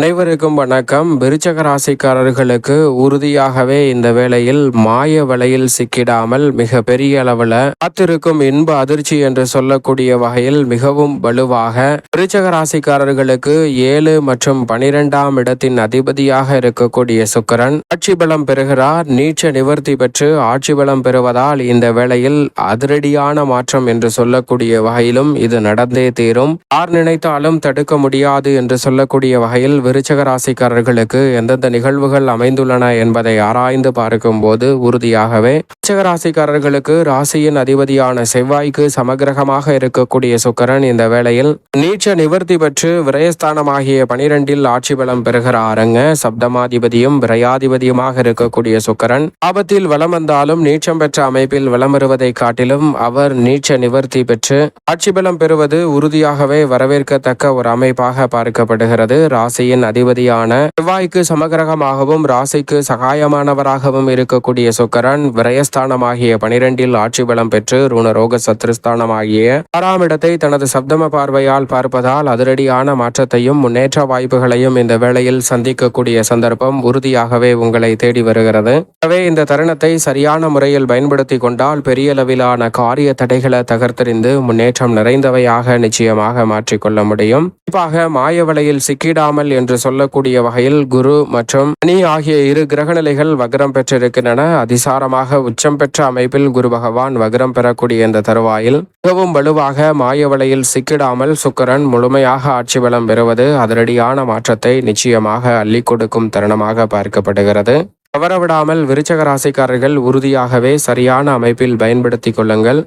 அனைவருக்கும் வணக்கம். விருச்சக ராசிக்காரர்களுக்கு உறுதியாகவே இந்த வேளையில் மாய வலையில் சிக்கிடாமல் மிக பெரிய அளவில் காத்திருக்கும் இன்ப அதிர்ச்சி என்று சொல்லக்கூடிய வகையில் மிகவும் வலுவாக விருச்சக ராசிக்காரர்களுக்கு ஏழு மற்றும் பனிரெண்டாம் இடத்தின் அதிபதியாக இருக்கக்கூடிய சுக்கரன் ஆட்சி பலம் பெறுகிறார். நீச்ச நிவர்த்தி பெற்று ஆட்சி பலம் பெறுவதால் இந்த வேளையில் அதிரடியான மாற்றம் என்று சொல்லக்கூடிய வகையிலும் இது நடந்தே தீரும். யார் நினைத்தாலும் தடுக்க முடியாது என்று சொல்லக்கூடிய வகையில் விருச்சக ராசிக்காரர்களுக்கு எந்தெந்த நிகழ்வுகள் அமைந்துள்ளன என்பதை ஆராய்ந்து பார்க்கும்போது உறுதியாகவே விருச்சக ராசிக்காரர்களுக்கு ராசியின் அதிபதியான செவ்வாய்க்கு சமகிரகமாக இருக்கக்கூடிய சுக்கரன் இந்த வேளையில் நீச்ச நிவர்த்தி பெற்று விரயஸ்தானமாகிய பனிரெண்டில் ஆட்சி பலம் பெறுகிறாருங்க. சப்தமாதிபதியும் விரயாதிபதியுமாக இருக்கக்கூடிய சுக்கரன் ஆபத்தில் வளம் வந்தாலும் நீச்சம் பெற்ற அமைப்பில் வலம் வருவதை காட்டிலும் அவர் நீச்ச நிவர்த்தி பெற்று ஆட்சி பலம் பெறுவது உறுதியாகவே வரவேற்கத்தக்க ஒரு அமைப்பாக பார்க்கப்படுகிறது. ராசியின் அதிபதியான செவ்வாய்க்கு சமகிரகமாகவும் ராசிக்கு சகாயமானவராகவும் இருக்கக்கூடிய சுக்கரன் விரயஸ்தானமாகிய பனிரெண்டில் ஆட்சி பலம் பெற்று ருணரோக சத்ருஸ்தானமாகிய ஆறாம் இடத்தை தனது சப்தம பார்வையால் பார்ப்பதால் அதிரடியான மாற்றத்தையும் முன்னேற்ற வாய்ப்புகளையும் இந்த வேளையில் சந்திக்கக்கூடிய சந்தர்ப்பம் உறுதியாகவே உங்களை தேடி வருகிறது. எனவே இந்த தருணத்தை சரியான முறையில் பயன்படுத்தி கொண்டால் பெரிய அளவிலான காரிய தடைகளை தகர்த்தறிந்து முன்னேற்றம் நிறைந்தவையாக நிச்சயமாக மாற்றிக்கொள்ள முடியும். குறிப்பாக மாய வலையில் சிக்கிடாமல் என்று சொல்லக்கூடிய வகையில் குரு மற்றும் சனி ஆகிய இரு கிரகநிலைகள் வக்ரம் பெற்றிருக்கின்றன. அதிசாரமாக உச்ச உச்சம் பெற்ற அமைப்பில் குரு பகவான் வக்ரம் பெறக்கூடிய இந்த தருவாயில் மிகவும் வலுவாக மாயவலையில் சிக்கிடாமல் சுக்கரன் முழுமையாக ஆட்சி பலம் பெறுவது அதிரடியான மாற்றத்தை நிச்சயமாக அள்ளி கொடுக்கும் தருணமாக பார்க்கப்படுகிறது. தவறவிடாமல் விருச்சக ராசிக்காரர்கள் உறுதியாகவே சரியான அமைப்பில் பயன்படுத்திக் கொள்ளுங்கள்.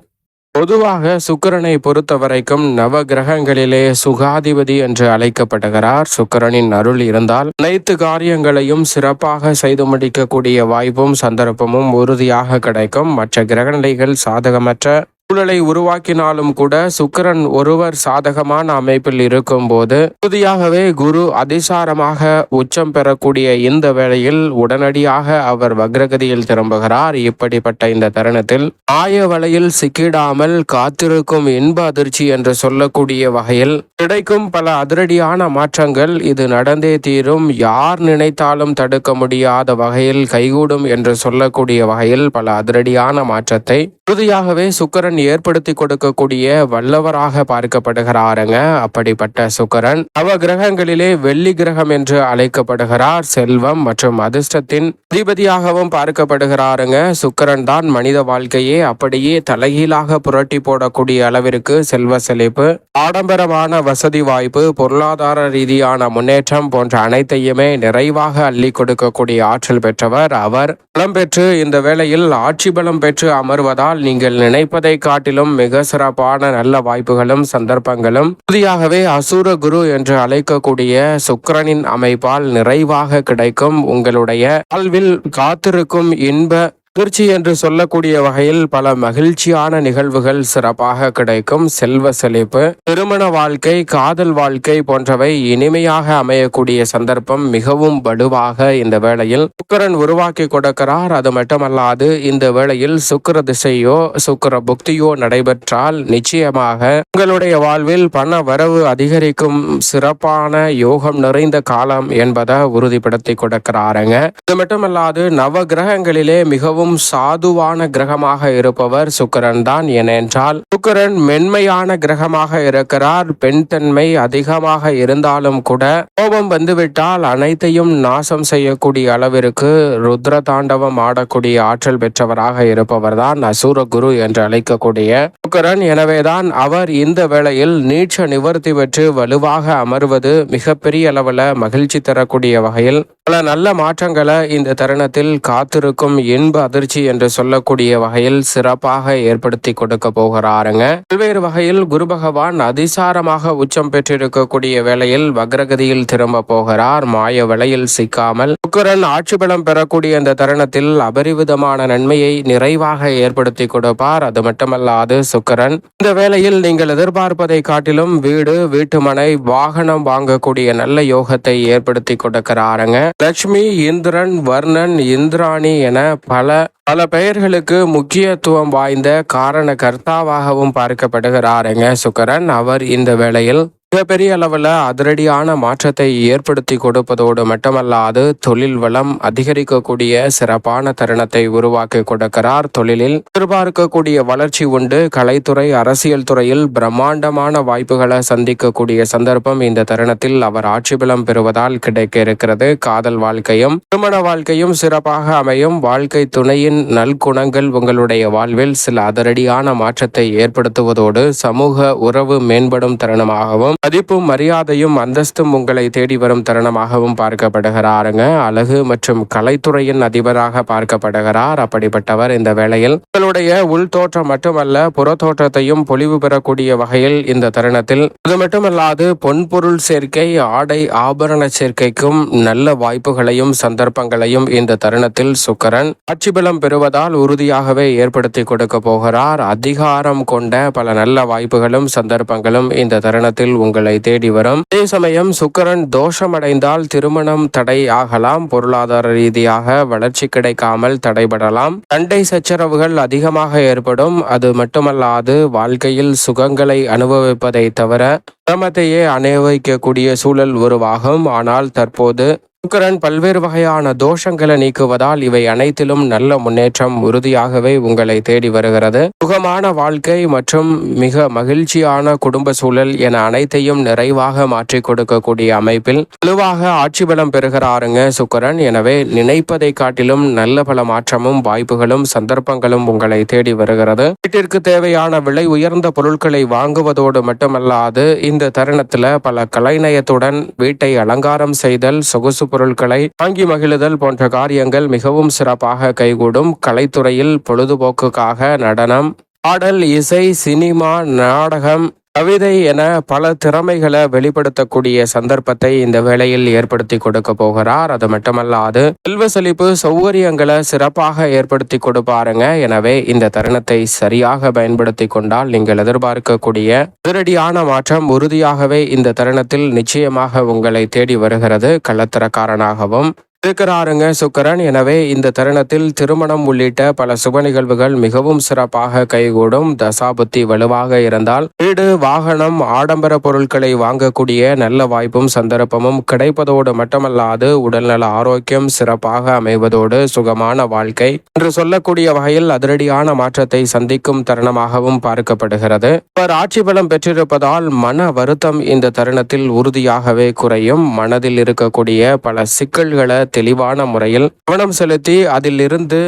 பொதுவாக சுக்கிரனை பொறுத்த வரைக்கும் நவ கிரகங்களிலே சுகாதிபதி என்று அழைக்கப்படுகிறார் சுக்கரனின் அருள் இருந்தால் அனைத்து காரியங்களையும் சிறப்பாக செய்து முடிக்கக்கூடிய வாய்ப்பும் சந்தர்ப்பமும் உறுதியாக கிடைக்கும். மற்ற கிரகநிலைகள் சாதகமற்ற சூழலை உருவாக்கினாலும் கூட சுக்கரன் ஒருவர் சாதகமான அமைப்பில் இருக்கும் போது உறுதியாகவே குரு அதிசாரமாக உச்சம் பெறக்கூடிய இந்த வேளையில் உடனடியாக அவர் வக்ரகதியில் திரும்புகிறார். இப்படிப்பட்ட இந்த தருணத்தில் ஆய வலையில் சிக்கிடாமல் காத்திருக்கும் இன்ப அதிர்ச்சி என்று சொல்லக்கூடிய வகையில் கிடைக்கும் பல அதிரடியான மாற்றங்கள். இது நடந்தே தீரும். யார் நினைத்தாலும் தடுக்க முடியாத வகையில் கைகூடும் என்று சொல்லக்கூடிய வகையில் பல அதிரடியான மாற்றத்தை உறுதியாகவே சுக்கரன் ஏற்படுத்தி கொடுக்கக்கூடிய வல்லவராக பார்க்கப்படுகிறாருங்க. அப்படிப்பட்ட சுக்கரன் அவ கிரகங்களிலே வெள்ளி கிரகம் என்று அழைக்கப்படுகிறார். செல்வம் மற்றும் அதிர்ஷ்டத்தின் அதிபதியாகவும் பார்க்கப்படுகிறாருங்க. சுக்கரன் தான் மனித வாழ்க்கையே அப்படியே தலைகீழாக புரட்டி போடக்கூடிய அளவிற்கு செல்வ செழிப்பு ஆடம்பரமான வசதி வாய்ப்பு பொருளாதார ரீதியான முன்னேற்றம் போன்ற அனைத்தையுமே நிறைவாக அள்ளி கொடுக்கக்கூடிய ஆற்றல் பெற்றவர் அவர். பலம் பெற்று இந்த வேளையில் ஆட்சி பலம் பெற்று அமர்வதால் நீங்கள் நினைப்பதை காட்டிலும் மிக சிறப்பான நல்ல வாய்ப்புகளும் சந்தர்ப்பங்களும். உறுதியாகவே அசுர குரு என்று அழைக்கக்கூடிய சுக்கரனின் அமைப்பால் நிறைவாக கிடைக்கும் உங்களுடைய வாழ்வில் காத்திருக்கும் இன்ப அதிர்ச்சி என்று சொல்லக்கூடிய வகையில் பல மகிழ்ச்சியான நிகழ்வுகள் சிறப்பாக கிடைக்கும். செல்வ செழிப்பு திருமண வாழ்க்கை காதல் வாழ்க்கை போன்றவை இனிமையாக அமையக்கூடிய சந்தர்ப்பம் மிகவும் வலுவாக இந்த வேளையில் சுக்கரன் உருவாக்கி கொடுக்கிறார். அது மட்டுமல்லாது இந்த வேளையில் சுக்கர திசையோ சுக்கர புக்தியோ நடைபெற்றால் நிச்சயமாக உங்களுடைய வாழ்வில் பண வரவு அதிகரிக்கும் சிறப்பான யோகம் நிறைந்த காலம் என்பதை உறுதிப்படுத்தி கொடுக்கிறாருங்க. இது மட்டுமல்லாது நவ கிரகங்களிலே மிகவும் சாதுவான கிரகமாக இருப்பவர் சுக்கரன் தான். ஏனென்றால் சுக்கரன் மென்மையான கிரகமாக இருக்கிறார். பெண் தன்மை அதிகமாக இருந்தாலும் கூட கோபம் வந்துவிட்டால் அனைத்தையும் நாசம் செய்யக்கூடிய அளவிற்கு ருத்ர தாண்டவம் ஆடக்கூடிய ஆற்றல் பெற்றவராக இருப்பவர் தான் அசுர குரு என்று அழைக்கக்கூடிய சுக்கரன். எனவேதான் அவர் இந்த வேளையில் நீட்ச நிவர்த்தி பெற்று வலுவாக அமர்வது மிகப்பெரிய அளவில் மகிழ்ச்சி தரக்கூடிய வகையில் பல நல்ல மாற்றங்களை இந்த தருணத்தில் காத்திருக்கும் இன்ப அதிர்ச்சி என்று சொல்லக்கூடிய வகையில் சிறப்பாக ஏற்படுத்தி கொடுக்க போகிறாருங்க. பல்வேறு வகையில் குரு பகவான் அதிசாரமாக உச்சம் பெற்றிருக்கக்கூடிய வேளையில் வக்ரகதியில் திரும்ப போகிறார். மாய வலையில் சிக்காமல் சுக்கரன் ஆட்சி பலம் பெறக்கூடிய இந்த தருணத்தில் அபரிவிதமான நன்மையை நிறைவாக ஏற்படுத்தி கொடுப்பார். அது மட்டுமல்லாது சுக்கரன் இந்த வேளையில் நீங்கள் எதிர்பார்ப்பதை காட்டிலும் வீடு வீட்டுமனை வாகனம் வாங்கக்கூடிய நல்ல யோகத்தை ஏற்படுத்தி கொடுக்கிறாருங்க. லட்சுமி இந்திரன் வர்ணன் இந்திராணி என பல பல பெயர்களுக்கு முக்கியத்துவம் வாய்ந்த காரண கர்த்தாவாகவும் பார்க்கப்படுகிறாருங்க சுக்கரன் அவர் இந்த வேளையில் மிகப்பெரிய அளவில் அதிரடியான மாற்றத்தை ஏற்படுத்தி கொடுப்பதோடு மட்டுமல்லாது தொழில் வளம் அதிகரிக்கக்கூடிய சிறப்பான தருணத்தை உருவாக்கி கொடுக்கிறார் தொழிலில். எதிர்பார்க்கக்கூடிய வளர்ச்சி உண்டு. கலைத்துறை அரசியல் துறையில் பிரம்மாண்டமான வாய்ப்புகளை சந்திக்கக்கூடிய சந்தர்ப்பம் இந்த தருணத்தில் அவர் ஆட்சி பலம் பெறுவதால் கிடைக்க இருக்கிறது. காதல் வாழ்க்கையும் திருமண வாழ்க்கையும் சிறப்பாக அமையும். வாழ்க்கை துணையின் நல்குணங்கள் உங்களுடைய வாழ்வில் சில அதிரடியான மாற்றத்தை ஏற்படுத்துவதோடு சமூக உறவு மேம்படும் தருணமாகவும் மதிப்பும் மரியாதையும் அந்தஸ்தும் உங்களை தேடி வரும் தருணமாகவும் பார்க்கப்படுகிறாருங்க. அழகு மற்றும் கலைத்துறையின் அதிபராக பார்க்கப்படுகிறார். அப்படிப்பட்டவர் இந்த வேளையில். உங்களுடைய உள் தோற்றம் மட்டுமல்ல புற தோற்றத்தையும் பொலிவு பெறக்கூடிய வகையில் இந்த தருணத்தில். அது மட்டுமல்லாது பொன்பொருள் சேர்க்கை ஆடை ஆபரண சேர்க்கைக்கும் நல்ல வாய்ப்புகளையும் சந்தர்ப்பங்களையும் இந்த தருணத்தில் சுக்கரன் ஆட்சி பலம் பெறுவதால் உறுதியாகவே ஏற்படுத்தி கொடுக்க போகிறார். அதிகாரம் கொண்ட பல நல்ல வாய்ப்புகளும் சந்தர்ப்பங்களும் இந்த தருணத்தில் உங்களை தேடி வரும். அதே சமயம் சுக்கரன் தோஷமடைந்தால் திருமணம் தடை ஆகலாம் பொருளாதார ரீதியாக வளர்ச்சி கிடைக்காமல் தடைபடலாம். சண்டை சச்சரவுகள் அதிகமாக ஏற்படும். அது மட்டுமல்லாது வாழ்க்கையில் சுகங்களை அனுபவிப்பதை தவிர சிரமத்தையே அனுபவிக்கக்கூடிய சூழல் உருவாகும். ஆனால் தற்போது சுக்கரன் பல்வேறு வகையான தோஷங்களை நீக்குவதால் இவை அனைத்திலும் நல்ல முன்னேற்றம் உறுதியாகவே உங்களை தேடி வருகிறது. சுகமான வாழ்க்கை மற்றும் மிக மகிழ்ச்சியான குடும்ப சூழல் என அனைத்தையும் நிறைவாக மாற்றிக் கொடுக்கக்கூடிய அமைப்பில் வலுவாக ஆட்சி பலம் பெறுகிறாருங்க சுக்கரன். எனவே நினைப்பதை காட்டிலும் நல்ல பல மாற்றமும் வாய்ப்புகளும் சந்தர்ப்பங்களும் உங்களை தேடி வருகிறது. வீட்டிற்கு தேவையான விலை உயர்ந்த பொருட்களை வாங்குவதோடு மட்டுமல்லாது இந்த தருணத்துல பல கலைநயத்துடன் வீட்டை அலங்காரம் செய்தல் சொகுசு பொருட்களை வாங்கி மகிழுதல் போன்ற காரியங்கள் மிகவும் சிறப்பாக கைகூடும். கலைத்துறையில் பொழுதுபோக்குக்காக நடனம் பாடல் இசை சினிமா நாடகம் கவிதை என பல திறமைகளை வெளிப்படுத்தக்கூடிய சந்தர்ப்பத்தை இந்த வேளையில் ஏற்படுத்தி கொடுக்க போகிறார். அது மட்டுமல்லாது செல்வ செழிப்பு சௌகரியங்களை சிறப்பாக ஏற்படுத்தி கொடுப்பாருங்க. எனவே இந்த தருணத்தை சரியாக பயன்படுத்தி கொண்டால் நீங்கள் எதிர்பார்க்கக்கூடிய அதிரடியான மாற்றம் உறுதியாகவே இந்த தருணத்தில் நிச்சயமாக உங்களை தேடி வருகிறது. கள்ளத்தரக்காரனாகவும் இருக்கிறாருங்க சுக்கரன். எனவே இந்த தருணத்தில் திருமணம் உள்ளிட்ட பல சுப நிகழ்வுகள் மிகவும் சிறப்பாக கைகூடும். தசாபுத்தி வலுவாக இருந்தால் வீடு வாகனம் ஆடம்பர பொருட்களை வாங்கக்கூடிய நல்ல வாய்ப்பும் சந்தர்ப்பமும் கிடைப்பதோடு மட்டுமல்லாது உடல்நல ஆரோக்கியம் சிறப்பாக அமைவதோடு சுகமான வாழ்க்கை என்று சொல்லக்கூடிய வகையில் அதிரடியான மாற்றத்தை சந்திக்கும் தருணமாகவும் பார்க்கப்படுகிறது. அவர் ஆட்சி பலம் பெற்றிருப்பதால் மன வருத்தம் இந்த தருணத்தில் உறுதியாகவே குறையும். மனதில் இருக்கக்கூடிய பல சிக்கல்களை தெளிவான முறையில் கவனம் செலுத்தி அதிலிருந்து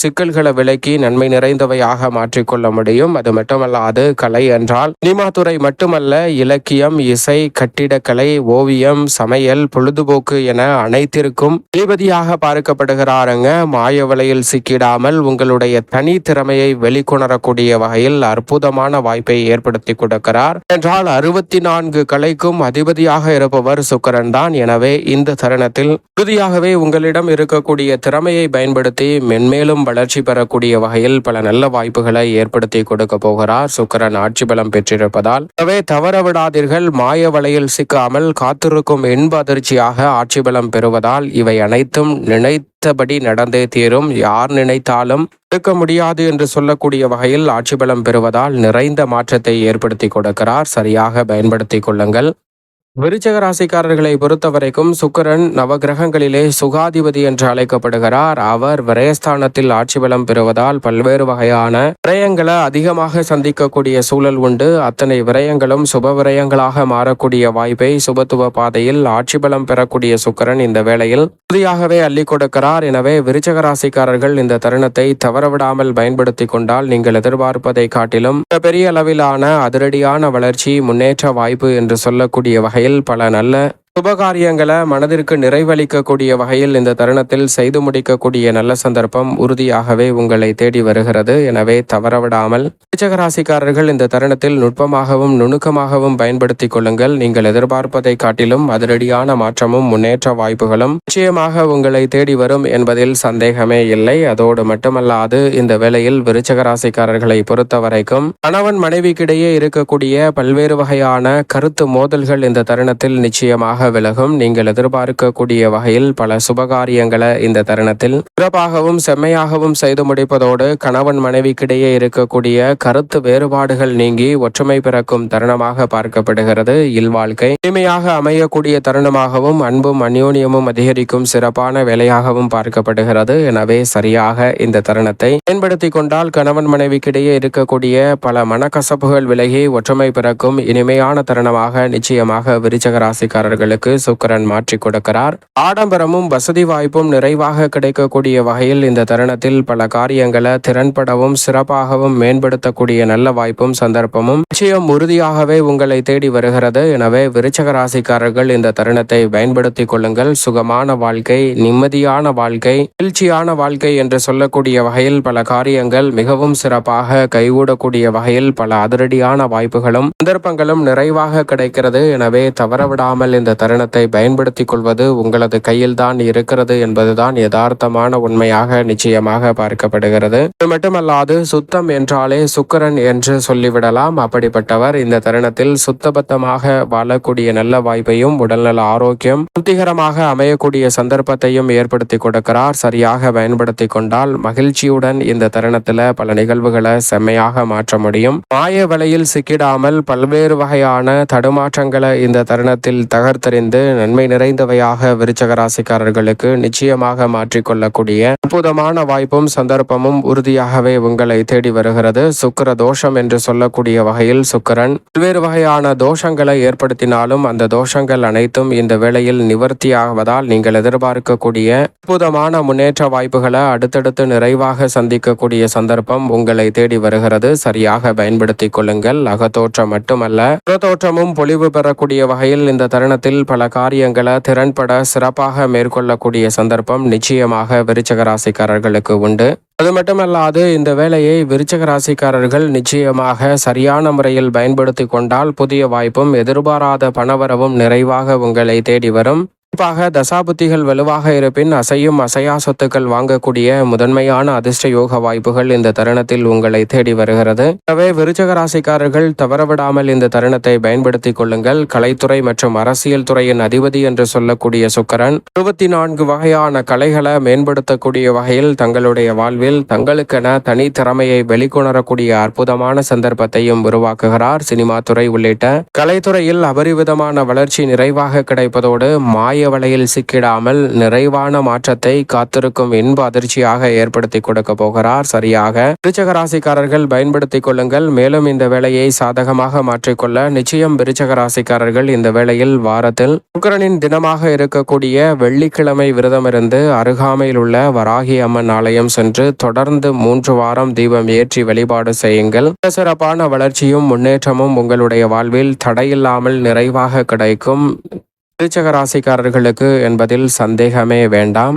சிக்கல்களை விலக்கி நன்மை நிறைந்தவையாக மாற்றிக்கொள்ள முடியும். அது மட்டுமல்லாது கலை என்றால் சினிமாத்துறை மட்டுமல்ல இலக்கியம் இசை கட்டிடக்கலை ஓவியம் சமையல் பொழுதுபோக்கு என அனைத்திற்கும் தளபதியாக பார்க்கப்படுகிறாருங்க. மாய வலையில் சிக்கிடாமல் உங்களுடைய தனி திறமையை வெளிக்கொணரக்கூடிய வகையில் அற்புதமான வாய்ப்பை ஏற்படுத்தி கொடுக்கிறார். என்றால் அறுபத்தி நான்கு கலைக்கும் அதிபதியாக இருப்பவர் சுக்கரன் தான் எனவே இந்த தருணத்தில் உறுதியாகவே உங்களிடம் இருக்கக்கூடிய திறமையை பயன்படுத்தி மென்மேலும் வளர்ச்சி பெறக்கூடிய வகையில் பல நல்ல வாய்ப்புகளை ஏற்படுத்தி கொடுக்க போகிறார். சுக்கரன் ஆட்சி பலம் பெற்றிருப்பதால் எனவே தவற விடாதீர்கள் மாய வலையில் சிக்காமல் காத்திருக்கும் இன்ப அதிர்ச்சியாக ஆட்சி பலம் பெறுவதால் இவை அனைத்தும் நினைத்தபடி நடந்தே தீரும். யார் நினைத்தாலும் இருக்க முடியாது என்று சொல்லக்கூடிய வகையில் ஆட்சி பலம் பெறுவதால் நிறைந்த மாற்றத்தை ஏற்படுத்தி கொடுக்கிறார். சரியாக பயன்படுத்திக் கொள்ளுங்கள். விருச்சக ராசிக்காரர்களை பொறுத்தவரைக்கும் சுக்கரன் நவகிரகங்களிலே சுகாதிபதி என்று அழைக்கப்படுகிறார். அவர் விரயஸ்தானத்தில் ஆட்சி பலம் பெறுவதால் பல்வேறு வகையான விரயங்களை அதிகமாக சந்திக்கக்கூடிய சூழல் உண்டு. அத்தனை விரயங்களும் சுப விரயங்களாக மாறக்கூடிய வாய்ப்பை சுபத்துவ பாதையில் ஆட்சி பலம் பெறக்கூடிய சுக்கிரன் இந்த வேளையில் உறுதியாகவே அள்ளி கொடுக்கிறார். எனவே விருச்சக ராசிக்காரர்கள் இந்த தருணத்தை தவறவிடாமல் பயன்படுத்தி கொண்டால் நீங்கள் எதிர்பார்ப்பதை காட்டிலும் பெரிய அளவிலான அதிரடியான வளர்ச்சி முன்னேற்ற வாய்ப்பு என்று சொல்லக்கூடிய வகை வகையில் பல நல்ல சுபகாரியங்களை மனதிற்கு நிறைவளிக்கக்கூடிய வகையில் இந்த தருணத்தில் செய்து முடிக்கக்கூடிய நல்ல சந்தர்ப்பம் உறுதியாகவே உங்களை தேடி வருகிறது. எனவே தவறவிடாமல் விருச்சக ராசிக்காரர்கள் இந்த தருணத்தில் நுட்பமாகவும் நுணுக்கமாகவும் பயன்படுத்திக் கொள்ளுங்கள். நீங்கள் எதிர்பார்ப்பதை காட்டிலும் அதிரடியான மாற்றமும் முன்னேற்ற வாய்ப்புகளும் நிச்சயமாக உங்களை தேடி வரும் என்பதில் சந்தேகமே இல்லை. அதோடு மட்டுமல்லாது இந்த வேளையில் விருச்சக ராசிக்காரர்களை பொறுத்தவரைக்கும் கணவன் மனைவிக்கிடையே இருக்கக்கூடிய பல்வேறு வகையான கருத்து மோதல்கள் இந்த தருணத்தில் நிச்சயமாக தானாக விலகும். நீங்கள் எதிர்பார்க்கக்கூடிய வகையில் பல சுபகாரியங்களை இந்த தருணத்தில் சிறப்பாகவும் செம்மையாகவும் செய்து முடிப்பதோடு கணவன் மனைவிக்கிடையே இருக்கக்கூடிய கருத்து வேறுபாடுகள் நீங்கி ஒற்றுமை பிறக்கும் தருணமாக பார்க்கப்படுகிறது. இல்வாழ்க்கை இனிமையாக அமையக்கூடிய தருணமாகவும் அன்பும் அந்யோன்யமும் அதிகரிக்கும் சிறப்பான வேலையாகவும் பார்க்கப்படுகிறது. எனவே சரியாக இந்த தருணத்தை பயன்படுத்தி கொண்டால் கணவன் மனைவிக்கிடையே இருக்கக்கூடிய பல மனக்கசப்புகள் விலகி ஒற்றுமை பிறக்கும் இனிமையான தருணமாக நிச்சயமாக விருச்சக ராசிக்காரர்களுக்கு சுக்கரன் மாற்றி கொடுக்கிறார். ஆடம்பரமும் வசதி வாய்ப்பும் நிறைவாக கிடைக்கக்கூடிய வகையில் இந்த தருணத்தில் பல காரியங்களை திறன்படவும் சிறப்பாகவும் மேம்படுத்தக்கூடிய நல்ல வாய்ப்பும் சந்தர்ப்பமும் நிச்சயம் உறுதியாகவே உங்களை தேடி வருகிறது. எனவே விருச்சக ராசிக்காரர்கள் இந்த தருணத்தை பயன்படுத்திக் கொள்ளுங்கள். சுகமான வாழ்க்கை நிம்மதியான வாழ்க்கை மகிழ்ச்சியான வாழ்க்கை என்று சொல்லக்கூடிய வகையில் பல காரியங்கள் மிகவும் சிறப்பாக கைகூடக்கூடிய வகையில் பல அதிரடியான வாய்ப்புகளும் சந்தர்ப்பங்களும் நிறைவாக கிடைக்கிறது. எனவே தவறவிடாமல் இந்த தருணத்தை பயன்படுத்திக் கொள்வது உங்களது கையில் தான் இருக்கிறது என்பதுதான் யதார்த்தமான உண்மையாக நிச்சயமாக பார்க்கப்படுகிறது. இது மட்டுமல்லாது சுத்தம் என்றாலே சுக்கரன் என்று சொல்லிவிடலாம். அப்படிப்பட்டவர் இந்த தருணத்தில் சுத்தபத்தமாக வாழக்கூடிய நல்ல வாய்ப்பையும் உடல்நல ஆரோக்கியம் திருப்திகரமாக அமையக்கூடிய சந்தர்ப்பத்தையும் ஏற்படுத்தி கொடுக்கிறார். சரியாக பயன்படுத்தி கொண்டால் மகிழ்ச்சியுடன் இந்த தருணத்தில் பல நிகழ்வுகளை செம்மையாக மாற்ற முடியும். மாய வலையில் சிக்கிடாமல் பல்வேறு வகையான தடுமாற்றங்களை இந்த தருணத்தில் சரிந்து நன்மை நிறைந்தவையாக விருச்சக ராசிக்காரர்களுக்கு நிச்சயமாக மாற்றிக்கொள்ளக்கூடிய அற்புதமான வாய்ப்பும் சந்தர்ப்பமும் உறுதியாகவே உங்களை தேடி வருகிறது. சுக்கிர தோஷம் என்று சொல்லக்கூடிய வகையில் சுக்கிரன் பல்வேறு வகையான தோஷங்களை ஏற்படுத்தினாலும் அந்த தோஷங்கள் அனைத்தும் இந்த வேளையில் நிவர்த்தியாவதால் நீங்கள் எதிர்பார்க்கக்கூடிய அற்புதமான முன்னேற்ற வாய்ப்புகளை அடுத்தடுத்து நிறைவாக சந்திக்கக்கூடிய சந்தர்ப்பம் உங்களை தேடி வருகிறது. சரியாக பயன்படுத்திக் கொள்ளுங்கள். அகத்தோற்றம் மட்டுமல்ல புறத்தோற்றமும் பொலிவு பெறக்கூடிய வகையில் இந்த தருணத்தில் பல காரியங்களை திறன்பட சிறப்பாக மேற்கொள்ளக்கூடிய சந்தர்ப்பம் நிச்சயமாக விருச்சக ராசிக்காரர்களுக்கு உண்டு. அது மட்டுமல்லாது இந்த வேலையை விருச்சக ராசிக்காரர்கள் நிச்சயமாக சரியான முறையில் பயன்படுத்தி கொண்டால் புதிய வாய்ப்பும் எதிர்பாராத பணவரவும் நிறைவாக உங்களை தேடி வரும். குறிப்பாக தசாபுத்திகள் வலுவாக இருப்பின் அசையும் அசையா சொத்துக்கள் வாங்கக்கூடிய முதன்மையான அதிர்ஷ்ட யோக வாய்ப்புகள் இந்த தருணத்தில் உங்களை தேடி வருகிறது. எனவே விருச்சக ராசிக்காரர்கள் தவறவிடாமல் இந்த தருணத்தை பயன்படுத்திக் கொள்ளுங்கள். கலைத்துறை மற்றும் அரசியல் துறையின் அதிபதி என்று சொல்லக்கூடிய சுக்கரன் இருபத்தி நான்கு வகையான கலைகளை மேம்படுத்தக்கூடிய வகையில் தங்களுடைய வாழ்வில் தங்களுக்கென தனி திறமையை வெளிக்கொணரக்கூடிய அற்புதமான சந்தர்ப்பத்தையும் உருவாக்குகிறார் சினிமா துறை உள்ளிட்ட. கலைத்துறையில் அபரிவிதமான வளர்ச்சி நிறைவாக கிடைப்பதோடு மாய மாய வலையில் சிக்கிடாமல் நிறைவான மாற்றத்தை காத்திருக்கும் இன்ப அதிர்ச்சியாக ஏற்படுத்தி கொடுக்க போகிறார். சரியாக. விருச்சக ராசிக்காரர்கள் பயன்படுத்திக் கொள்ளுங்கள். மேலும் இந்த வேலையை சாதகமாக மாற்றிக்கொள்ள நிச்சயம் விருச்சக ராசிக்காரர்கள் இந்த வேளையில் வாரத்தில் சுக்கரனின் தினமாக இருக்கக்கூடிய வெள்ளிக்கிழமை விரதமிருந்து அருகாமையில் உள்ள வராகி அம்மன் ஆலயம் சென்று தொடர்ந்து மூன்று வாரம் தீபம் ஏற்றி வழிபாடு செய்யுங்கள். சிறப்பான வளர்ச்சியும் முன்னேற்றமும் உங்களுடைய வாழ்வில் தடையில்லாமல் நிறைவாக கிடைக்கும். விருச்சக ராசிக்காரர்களுக்கு என்பதில் சந்தேகமே வேண்டாம்.